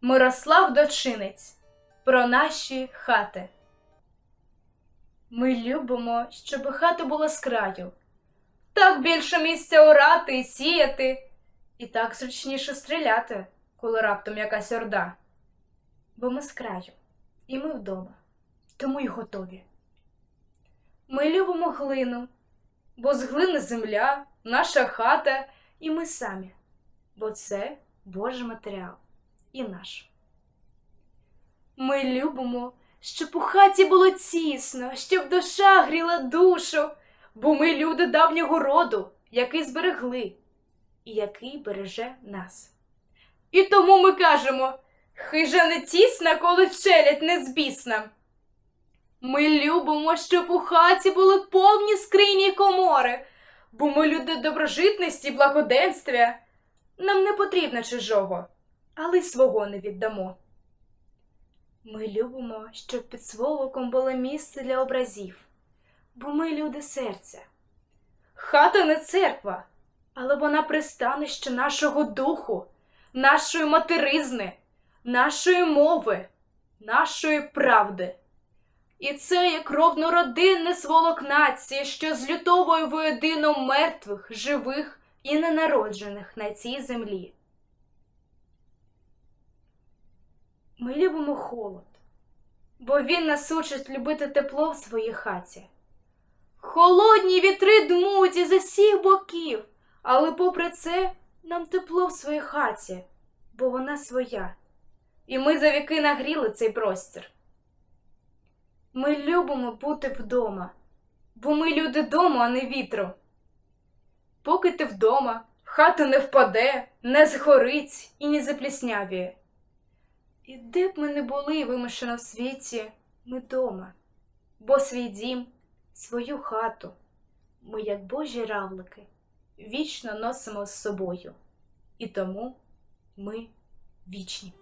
Мирослав Дочинець про наші хати. Ми любимо, щоб хата була з краю. Так більше місця орати і сіяти, і так зручніше стріляти, коли раптом якась орда. Бо ми з краю, і ми вдома, тому й готові. Ми любимо глину, бо з глини земля, наша хата, і ми самі, бо це Божий матеріал і наш. Ми любимо, щоб у хаті було тісно, щоб душа гріла душу, бо ми люди давнього роду, який зберегли і який береже нас. І тому ми кажемо хижа не тісна, коли челядь не збісна. Ми любимо, щоб у хаті були повні скрині й комори, бо ми люди доброжитності, благоденствия. Нам не потрібно чужого, але й свого не віддамо. Ми любимо, щоб під сволоком було місце для образів, бо ми люди серця. Хата не церква, але вона пристанище нашого духу, нашої материзни, нашої мови, нашої правди. І це як ровнородинне сволок нації, що злютовує воєдино мертвих, живих і ненароджених на цій землі. Ми любимо холод, бо він нас учить любити тепло в своїй хаті. Холодні вітри дмуть із усіх боків, але попри це нам тепло в своїй хаті, бо вона своя, і ми за віки нагріли цей простір. Ми любимо бути вдома, бо ми люди дому, а не вітру. Поки ти вдома, хата не впаде, не згорить і не запліснявіє. І де б ми не були вимушено в світі, ми дома, бо свій дім, свою хату, ми, як божі равлики, вічно носимо з собою, і тому ми вічні.